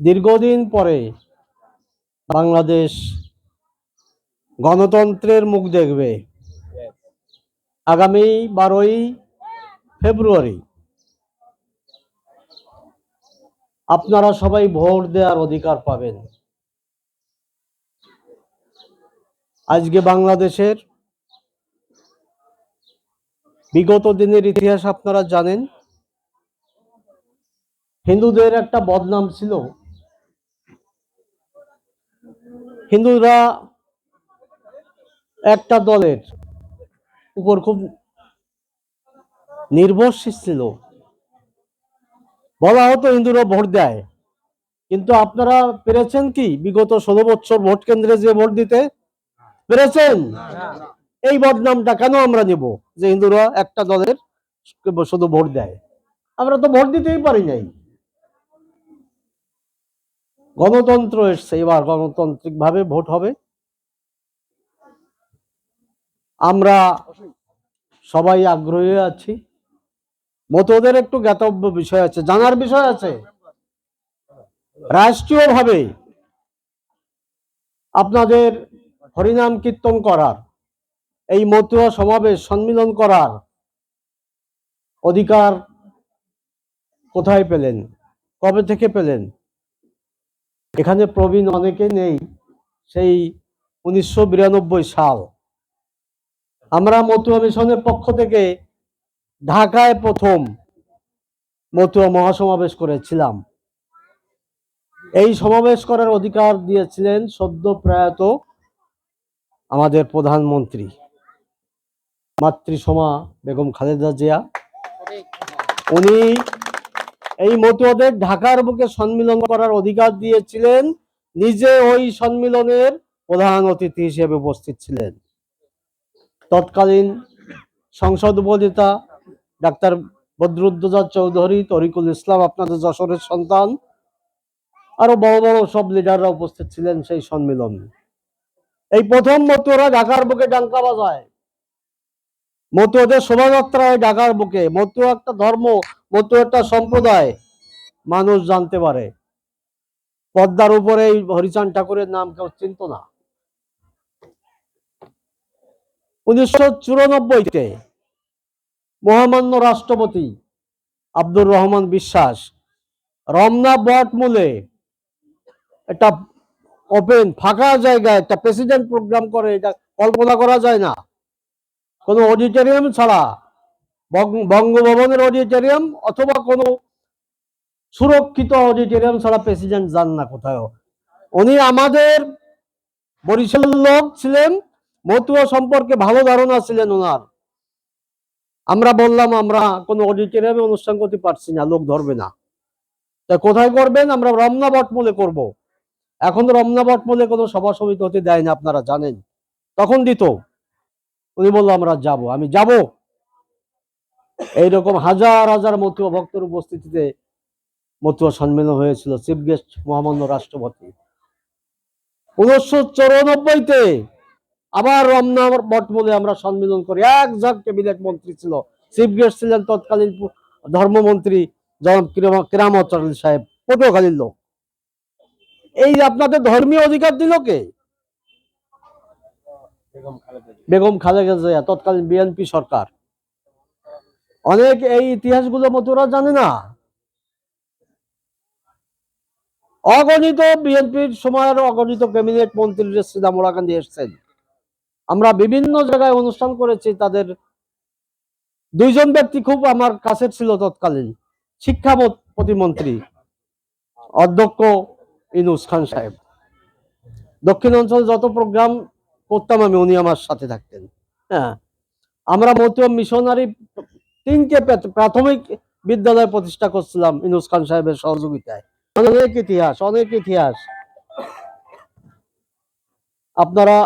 দীর্ঘদিন পরে বাংলাদেশ গণতন্ত্রের মুখ দেখবে। আগামী বারোই ফেব্রুয়ারি আপনারা সবাই ভোট দেওয়ার অধিকার পাবেন। আজকে বাংলাদেশের বিগত দিনের ইতিহাস আপনারা জানেন। হিন্দুদের একটা বদনাম ছিল। হিন্দুরা একটা দলের উপর খুব নির্ভরশীল ছিল। বলা হতো হিন্দুরা ভোট দেয়। কিন্তু আপনারা পেরেছেন কি? বিগত ষোলো বছর ভোট কেন্দ্রে যে ভোট দিতে পেরেছেন? এই বদনামটা কেন আমরা নেব যে হিন্দুরা একটা দলের শুধু ভোট দেয়? আমরা তো ভোট দিতেই পারি নাই। গণতন্ত্র এসছে, এবার গণতান্ত্রিক ভাবে ভোট হবে। আমরা সবাই আগ্রহী আছি। মতদের একটু জ্ঞাতব্য বিষয় আছে, জানার বিষয় আছে। রাষ্ট্রীয়ভাবে আপনাদের হরিনাম কীর্তন করার, এই মতুয়া সমাবেশ সম্মিলন করার অধিকার কোথায় পেলেন? কবে থেকে পেলেন? এখানে প্রবীণ অনেকে নেই, সেই উনিশশো বিরানব্বই সাল। আমরা মতুয়া মিশনের পক্ষ থেকে ঢাকায় প্রথম মতুয়া মহাসমাবেশ করেছিলাম। এই সমাবেশ করার অধিকার দিয়েছিলেন সদ্য প্রয়াত আমাদের প্রধানমন্ত্রী, মাতৃসমা বেগম খালেদা জিয়া। উনি এই মতুয়াদের ঢাকার বুকে সম্মিলন করার অধিকার দিয়েছিলেন, নিজে ওই সম্মিলনের প্রধান অতিথি হিসেবে উপস্থিত ছিলেন। তৎকালীন সংসদ উপনেতা ডাক্তার বদরুদ্দোজা চৌধুরী, তরিকুল ইসলাম, আপনাদের যশোরের সন্তান, আরও বড় বড় সব লিডাররা উপস্থিত ছিলেন সেই সম্মেলন। এই প্রথম মতুয়ারা ঢাকার বুকে ডাঙ্কা বাজায়। মতুয়াদের শোভাযাত্রা হয় ঢাকার বুকে, মতুয়া একটা ধর্ম মতুয়া একটা সম্প্রদায় মানুষ জানতে পারে। পদ্মার উপরে এই হরিচান ঠাকুরের নাম কেউ চিনত না। উনিশশো চুরানব্বইতে মহামান্য রাষ্ট্রপতি আব্দুর রহমান বিশ্বাস রমনা বটমূলে একটা ওপেন ফাঁকা জায়গায় একটা প্রেসিডেন্ট প্রোগ্রাম করে, এটা কল্পনা করা যায় না। কোনো অডিটোরিয়াম ছাড়া বঙ্গভবনের অডিটোরিয়াম অথবা কোনো সুরক্ষিত অডিটোরিয়াম ছাড়া প্রেসিডেন্ট যান না কোথাও উনি আমাদের বরিশালের লোক ছিলেন, মতুয়া সম্পর্কে ভালো ধারণা ছিলেন ওনার। আমরা বললাম, আমরা কোনো অডিটোরিয়ামে অনুষ্ঠান করতে পারছি না, লোক ধরবে না। তা কোথায় করবেন? আমরা রমনা বটমূলে করব। এখন রমনা বটমূলে কোনো সভা সমিতি হতে দেয় না, আপনারা জানেন। তখন দিত। উনি বলল, আমরা যাব। আমি, যাব। এইরকম হাজার হাজার মতুয়া ভক্তের উপস্থিতিতে মতুয়া সম্মেলন হয়েছিল চিফ গেস্ট মহামান্য রাষ্ট্রপতি। উনিশশো চৌরানব্বইতে আবার রমনা বটমূলে আমরা সম্মেলন করি। এক ঝাঁক ক্যাবিনেট মন্ত্রী ছিল চিফ গেস্ট ছিলেন তৎকালীন ধর্মমন্ত্রী জনাব কিরামচরণ সাহেব পটুয়াখালীর লোক। এই আপনাদের ধর্মীয় অধিকার দিল কে? বেগম খালেদা জিয়া তৎকালীন বিএনপি সরকার। অনেক এই ইতিহাসগুলো মতুরা জানে না। অগণিত বিএনপির সময়ের অগণিত ক্যাবিনেট মন্ত্রী শ্রীরামুলা গান্ধী এসছেন। আমরা বিভিন্ন জায়গায় অনুষ্ঠান করেছি, তাদের দুইজন ব্যক্তি খুব আমার কাছে ছিল তৎকালীন শিক্ষা প্রতিমন্ত্রী, অধ্যক্ষ ইনুস খান সাহেব। দক্ষিণ অঞ্চলে যত প্রোগ্রাম করতাম আমি, উনি আমার সাথে থাকতেন। হ্যাঁ আমরা মতুয়া মিশনারি তিনটে প্রাথমিক বিদ্যালয় প্রতিষ্ঠা করছিলাম ইনুস খান সাহেবের সহযোগিতায়। অনেক ইতিহাস অনেক ইতিহাস। আপনারা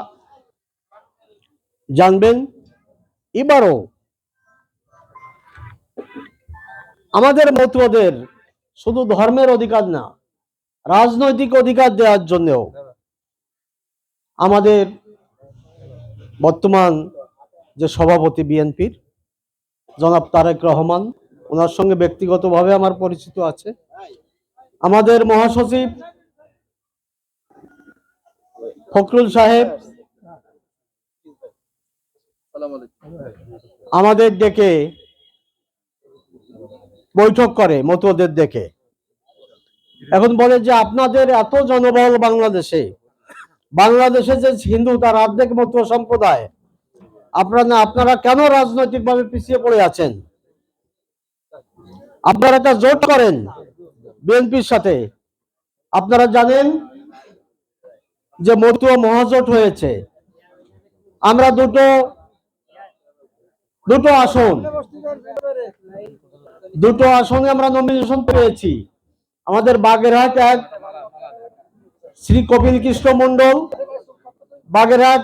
জানবেন, এবারও আমাদের মতুয়াদের শুধু ধর্মের অধিকার না, রাজনৈতিক অধিকার দেওয়ার জন্যও আমাদের বর্তমান যে সভাপতি বিএনপির জনাব তারেক রহমান, ওনার সঙ্গে ব্যক্তিগতভাবে আমার পরিচিত আছে। আমাদের মহাসচিব ফখরুল সাহেব, আমাদের ডেকে বৈঠক করে মতুয়াদের ডেকে। এখন বলে যে, আপনাদের এত জনবল বাংলাদেশে বাংলাদেশে যে হিন্দু তার অর্ধেক মতুয়া সম্প্রদায় আপনারা আপনারা কেন রাজনৈতিকভাবে পিছিয়ে পড়ে আছেন? আপনারা একটা জোট করেন বিএনপির সাথে। আপনারা জানেন যে মতুয়া মহাজোট হয়েছে। আমরা দুটো দুটো আসন, দুটো আসনে আমরা নমিনেশন পেয়েছি। আমাদের বাগেরহাট এক, শ্রী কপিল কৃষ্ণ মন্ডল বাগেরহাট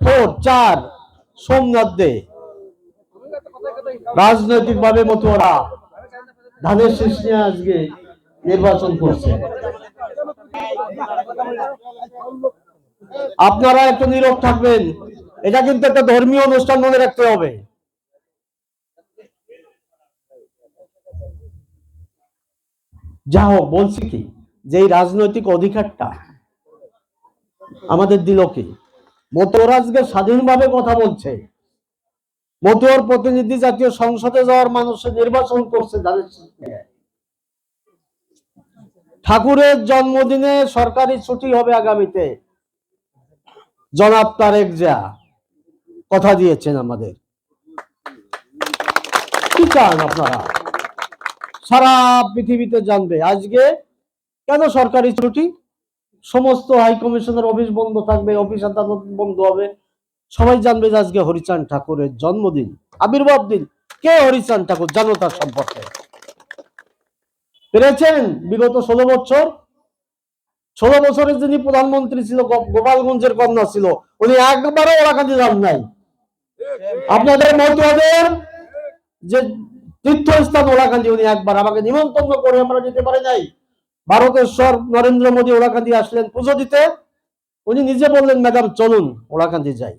ফোর চার। সোমনাথ দে। রাজনৈতিক ভাবে মতুয়ারা, ধানের শেষ নিয়ে আজকে নির্বাচন করছে। আপনারা একটু নীরব থাকবেন। এটা কিন্তু একটা ধর্মীয় অনুষ্ঠান মনে রাখতে হবে। যা হোক, বলছি কি, যে রাজনৈতিক অধিকারটা আমাদের দিল কি? মতুয়ারা আজকে স্বাধীনভাবে কথা বলছে। মতুয়ার প্রতিনিধি জাতীয় সংসদে যাওয়ার মানুষের নির্বাচন করছে তাদের ঠাকুরের জন্মদিনে সরকারি ছুটি হবে আগামীতে। জনাব তারেক জিয়া, কথা দিয়েছেন আমাদের। কি চান আপনারা? সারা পৃথিবীতে জানবে। আজকে কেন সরকারি ছুটি? সমস্ত হাই কমিশনের অফিস বন্ধ থাকবে, অফিস আদালত বন্ধ হবে। সবাই জানবে যে আজকে হরিচাঁদ ঠাকুরের জন্মদিন, আবির্ভাব দিন। কে হরিচাঁদ ঠাকুর জানো তার সম্পর্কে? পেরেছেন বিগত ষোলো বছর? ষোলো বছরের যিনি প্রধানমন্ত্রী ছিল গোপালগঞ্জের কন্যা ছিল, উনি একবারও ওরাকান্দি যান নাই। আপনাদের মতুয়াদের যে তীর্থস্থান ওলাকান্দি উনি একবার আমাকে নিমন্ত্রণ করে আমরা যেতে পারি নাই। ভারতেশ্বর নরেন্দ্র মোদী ওলাকান্দি আসলেন পুজো দিতে। উনি নিজে বললেন ম্যাডাম চলুন ওলাকান্দি যাই।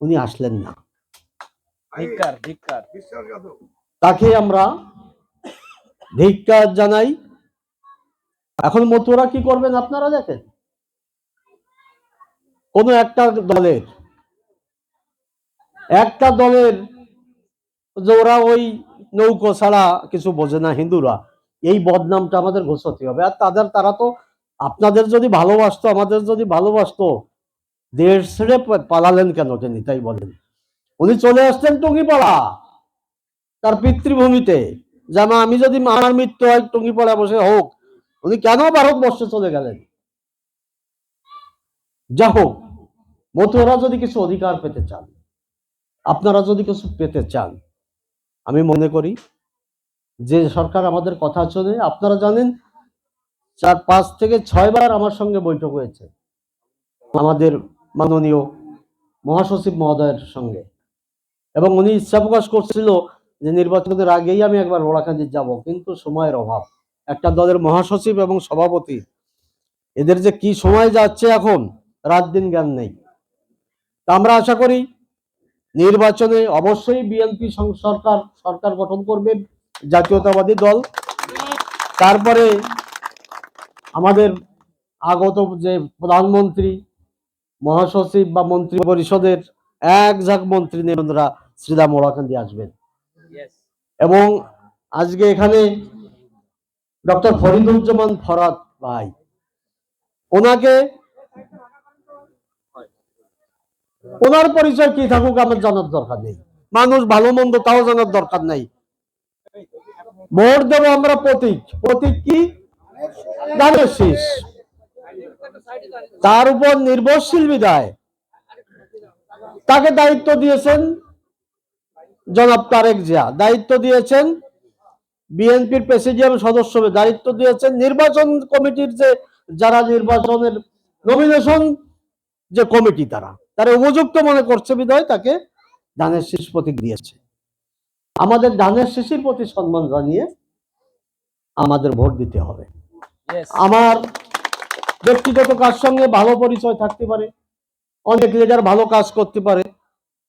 উনি আসলেন না। তাকে আমরা ধিক্কার জানাই। এখন মতুয়ারা কি করবেন আপনারা দেখেন? কোন একটা দলের একটা দলের যে ওরা ওই নৌকো ছাড়া কিছু বোঝে না হিন্দুরা। এই বদনামটা আমাদের ঘোষাতে হবে। আর তাদের, তারা তো আপনাদের যদি ভালোবাসতো, আমাদের যদি ভালোবাসতো দেশ ছেড়ে পালালেন কেন? তিনি তাই বলেন। উনি চলে আসতেন টুঙ্গিপাড়া, তার পিতৃভূমিতে। যেমন আমি যদি আমার মৃত্যু হয় টুঙ্গিপাড়া বসে হোক, উনি কেন ভারতবর্ষে চলে গেলেন? যা হোক, মতুয়ারা যদি কিছু অধিকার পেতে চান, আপনারা যদি কিছু পেতে চান, আমি মনে করি যে সরকার আমাদের কথা শোনে, আপনারা জানেন, চার, পাঁচ থেকে ছয়বার আমার সঙ্গে বৈঠক হয়েছে। আমাদের মাননীয় মহাসচিব মহোদয়ের সঙ্গে। এবং উনি ইচ্ছা প্রকাশ করছিল যে নির্বাচনের আগেই আমি একবার ওড়াকান্দি যাব, কিন্তু সময়ের অভাব। একটা দলের মহাসচিব এবং সভাপতি, এদের যে কি সময় যাচ্ছে এখন, রাত দিন জ্ঞান নেই। তা আমরা আশা করি, নির্বাচনে অবশ্যই বিএনপি সরকার সরকার গঠন করবে। জাতীয়তাবাদী দল। তারপরে আমাদের আগত যে প্রধানমন্ত্রী মহাসচিব বা মন্ত্রী পরিষদের এক ঝাঁক মন্ত্রী নেবেন্দ্রা শ্রীরাম ওরাকান্দি আসবেন। এবং আজকে এখানে ডক্টর ফরিদুজ্জামান ফরাদ ভাই ওনাকে ওনার পরিচয় কি থাকুক আমার জানার দরকার নেই। মানুষ ভালো মন্দ তাও জানার দরকার নেই। ভোট দেবো আমরা প্রতীক। প্রতীক কি? ধানের শীষ। তার উপর নির্ভরশীল বিদায় তাকে দায়িত্ব দিয়েছেন জনাব তারেক জিয়া। দায়িত্ব দিয়েছেন বিএনপির প্রেসিডিয়াম সদস্য দায়িত্ব দিয়েছেন নির্বাচন কমিটির যে যারা নির্বাচনের নমিনেশন যে কমিটি তারা। তারা উপযুক্ত মনে করছে বিধায় তাকে দানের শীষ প্রতীক দিয়েছে। আমাদের ধানের শীষের প্রতি সম্মান জানিয়ে আমাদের ভোট দিতে হবে। আমার ব্যক্তিগত কাজ সঙ্গে ভালো পরিচয় থাকতে পারে অনেক লিডার ভালো কাজ করতে পারে।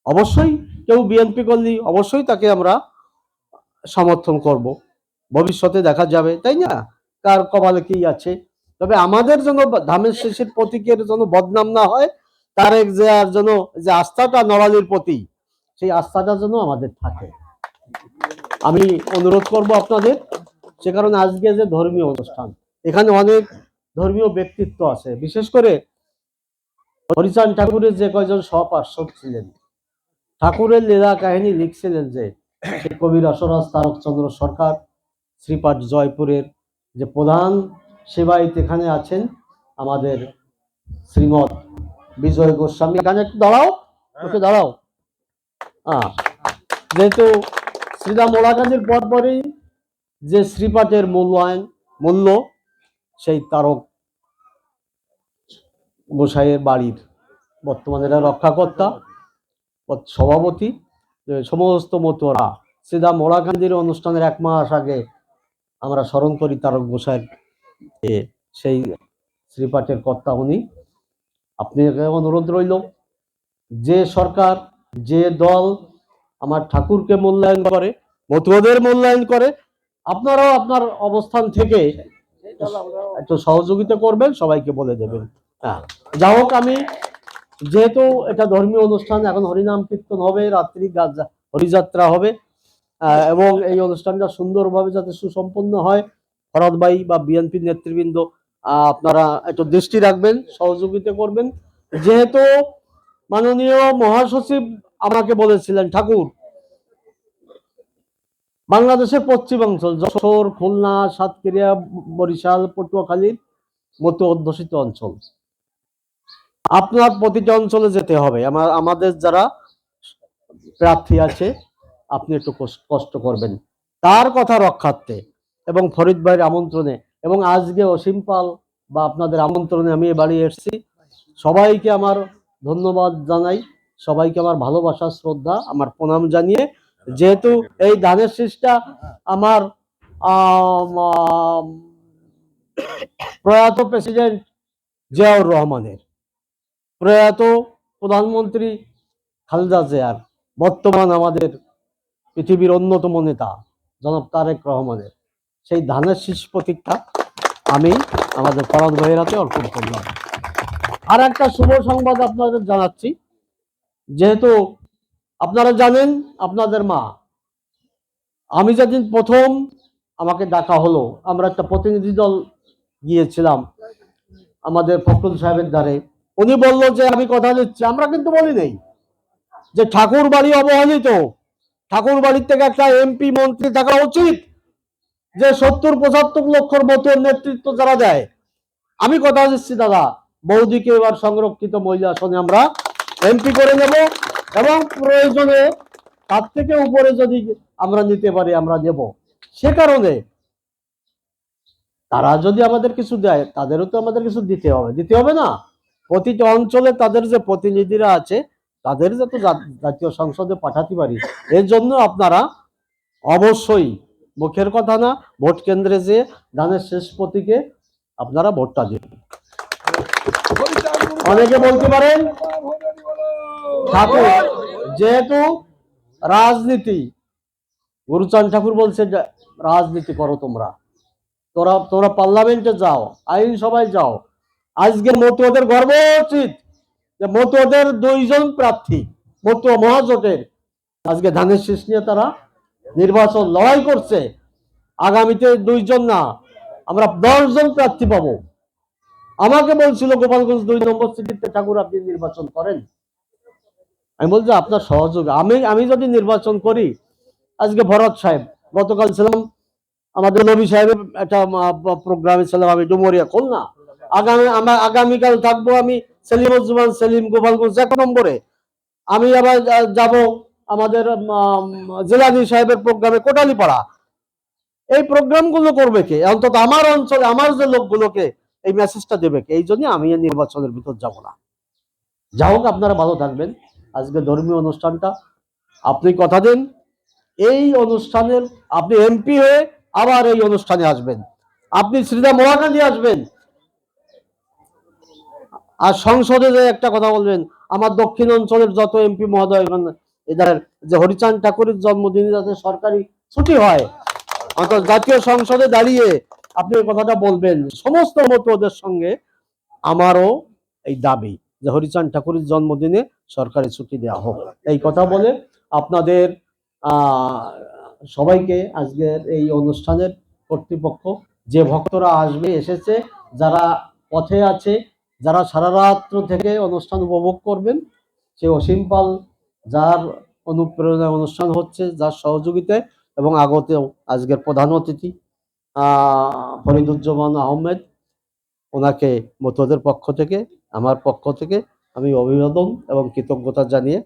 অবশ্যই কেউ বিএনপি করলেই অবশ্যই তাকে আমরা সমর্থন করব। ভবিষ্যতে দেখা যাবে তাই না? কার কপালে কি আছে? তবে আমাদের জন্য ধামের শেষের প্রতীকের জন্য বদনাম না হয় তার এক যে আর যেন যে আস্থাটা নড়ালির প্রতি সেই আস্থাটা যেন আমাদের থাকে। আমি অনুরোধ করব আপনাদের, সে কারণে আজকে যে ধর্মীয় অনুষ্ঠান, এখানে অনেক ধর্মীয় ব্যক্তিত্ব আছে। বিশেষ করে হরিচাঁদ ঠাকুরের যে কয়জন সপার্শ্বদ ছিলেন, ঠাকুরের লীলা কাহিনী লিখছিলেন যে সেই কবি রসরাজ তারকচন্দ্র সরকার, শ্রীপাঠ জয়পুরের যে প্রধান সেবায়িত এখানে আছেন আমাদের শ্রীমৎ বিজয় গোস্বামী। এখানে একটু দাঁড়াও একটু দাঁড়াও। হ্যাঁ যেহেতু শ্রীরাম মোলাকান্দির পর পরই যে শ্রীপাঠের মূল্যায়ন, মূল্য, সেই তারক গোসাইয়ের বাড়ির বর্তমানে এরা রক্ষাকর্তা, সভাপতি সমস্ত মতুয়ারা। শ্রীরাম মোলাকান্দির অনুষ্ঠানের এক মাস আগে আমরা স্মরণ করি তারক গোসাইয়ের সেই শ্রীপাঠের কর্তা উনি। আপনি অনুরোধ রইল, যে সরকার, যে দল আমার ঠাকুরকে মূল্যায়ন করে, মতুয়াদের মূল্যায়ন করে। আপনারাও আপনার অবস্থান থেকে একটু সহযোগিতা করবেন, সবাইকে বলে দেবেন। হ্যাঁ যা হোক, আমি যেহেতু এটা ধর্মীয় অনুষ্ঠান, এখন হরিনাম কীর্তন হবে, রাত্রি হরিযাত্রা হবে এবং এই অনুষ্ঠানটা সুন্দরভাবে যাতে সুসম্পন্ন হয় ফরাদবাই বা বিএনপির নেতৃবৃন্দ আপনারা একটু দৃষ্টি রাখবেন, সহযোগিতা করবেন। যেহেতু মাননীয় মহাসচিব আমাকে বলেছিলেন, ঠাকুর, বাংলাদেশের পশ্চিমাঞ্চল যশোর, খুলনা, সাতক্ষীরা, বরিশাল, পটুয়াখালীর মতো অধ্যুষিত অঞ্চল। আপনার প্রতিটা অঞ্চলে যেতে হবে। আমার, আমাদের যারা প্রার্থী আছে, আপনি একটু কষ্ট করবেন। তার কথা রক্ষার্থে এবং ফরিদ ভাইয়ের আমন্ত্রণে এবং আজকে অসীম পাল বা আপনাদের আমন্ত্রণে আমি এ বাড়ি এসেছি। সবাইকে আমার ধন্যবাদ জানাই। সবাইকে আমার ভালোবাসা শ্রদ্ধা আমার প্রণাম জানিয়ে যেহেতু এই ধানের শীষটা আমার আম, আম, প্রয়াত প্রেসিডেন্ট জিয়াউর রহমানের প্রয়াত প্রধানমন্ত্রী খালেদা জিয়ার বর্তমান আমাদের পৃথিবীর অন্যতম নেতা জনাব তারেক রহমানের সেই ধানের শীষ প্রতীকটা আমি আমাদের ফরাদ ভাইয়ের হাতে অর্পণ করলাম। আর একটা শুভ সংবাদ আপনাদের জানাচ্ছি। যেহেতু আপনারা জানেন, আপনাদের মা। আমি যেদিন প্রথম আমাকে ডাকা হলো, আমরা একটা প্রতিনিধি দল গিয়েছিলাম আমাদের ফখরুল সাহেবের দ্বারে। উনি বলল যে, আমি কথা দিচ্ছি। আমরা কিন্তু বলি নেই যে, ঠাকুর বাড়ি অবহেলিত। ঠাকুর বাড়ির থেকে একটা এমপি, মন্ত্রী থাকা উচিত যে, সত্তর পঁচাত্তর লক্ষর মতো নেতৃত্ব যারা দেয়। আমি কথা দিচ্ছি, দাদা। বৌদিকে এবার সংরক্ষিত মহিলা আসনে আমরা এমপি করে নেব এবং প্রয়োজনে তার থেকে উপরে যদি আমরা নিতে পারি, আমরা নেব। সে কারণে তারা যদি আমাদের কিছু দেয়, তাদেরও তো আমাদের কিছু দিতে হবে। দিতে হবে না। প্রতিটা অঞ্চলে তাদের যে প্রতিনিধিরা আছে, তাদের যাতে জা- জাতীয় সংসদে পাঠাতে পারি এর জন্য আপনারা অবশ্যই মুখের কথা না, ভোট কেন্দ্রে যে ধানের শেষ প্রতীকে আপনারা ভোটটা দিন। অনেকে বলতে পারেন ঠাকুর, যেহেতু রাজনীতি গুরুচাঁদ ঠাকুর বলছে রাজনীতি করো তোমরা। তোরা, তোমরা পার্লামেন্টে যাও আইন আইনসভায় যাও। আজকে মতুয়াদের গর্ব উচিত যে, মতুয়াদের দুইজন প্রার্থী, মতুয়া মহাজোটের। আজকে ধানের শীষ নিয়ে তারা নির্বাচন লড়াই করছে। আগামীতে দুইজন না, আমরা দশজন প্রার্থী পাবো। আমাকে বলছিল গোপালগঞ্জ দুই নম্বর সিটিতে ঠাকুর আপনি নির্বাচন করেন। আমি বলছি আপনার সহযোগ। আমি আমি যদি নির্বাচন করি, আজকে ভরত সাহেব, গতকাল ছিলাম আমাদের নবী সাহেবের একটা প্রোগ্রামে ছিলাম আমি ডুমরিয়া, খুলনা। আগামী, আমার আগামীকাল থাকব আমি সেলিমুজ্জামান সেলিম গোপালগঞ্জ, এক নম্বরে। আমি আবার যাব আমাদের জেলানি সাহেবের প্রোগ্রামে কোটালীপাড়া। এই প্রোগ্রামগুলো করবে কে? অন্তত আমার অঞ্চলে, আমার যে লোকগুলোকে এই মেসেজটা দেবে কে? এই জন্য আমি নির্বাচনের ভিতর যাব না। যা হোক, আপনারা ভালো থাকবেন। আজকে ধর্মীয় অনুষ্ঠানটা। আপনি কথা দিন। এই অনুষ্ঠানের আপনি এমপি হয়ে আবার এই অনুষ্ঠানে আসবেন। আপনি শ্রীরাম মহাকান্দি আসবেন। আর সংসদে যে একটা কথা বলবেন, আমার দক্ষিণ অঞ্চলের যত এমপি মহোদয় এদের যে হরিচাঁদ ঠাকুরের জন্মদিনে যাতে সরকারি ছুটি হয় অন্তত জাতীয় সংসদে দাঁড়িয়ে আপনি এই কথাটা বলবেন। সমস্ত মত ওদের সঙ্গে আমারও এই দাবি যে হরিচাঁদ ঠাকুরের জন্মদিনে সরকারি ছুটি দেওয়া হোক। এই কথা বলে আপনাদের সবাইকে আজকের এই অনুষ্ঠানের কর্তৃপক্ষ যে ভক্তরা আসবে, এসেছে, যারা পথে আছে, যারা সারা রাত্র থেকে অনুষ্ঠান উপভোগ করবেন, সে অসীম পাল যার অনুপ্রেরণায় অনুষ্ঠান হচ্ছে, যার সহযোগিতায় এবং আগতেও আজকের প্রধান অতিথি ফরিদুজ্জামান আহমেদ, ওনাকে মতদের পক্ষ থেকে, আমার পক্ষ থেকে আমি অভিবাদন এবং কৃতজ্ঞতা জানিয়ে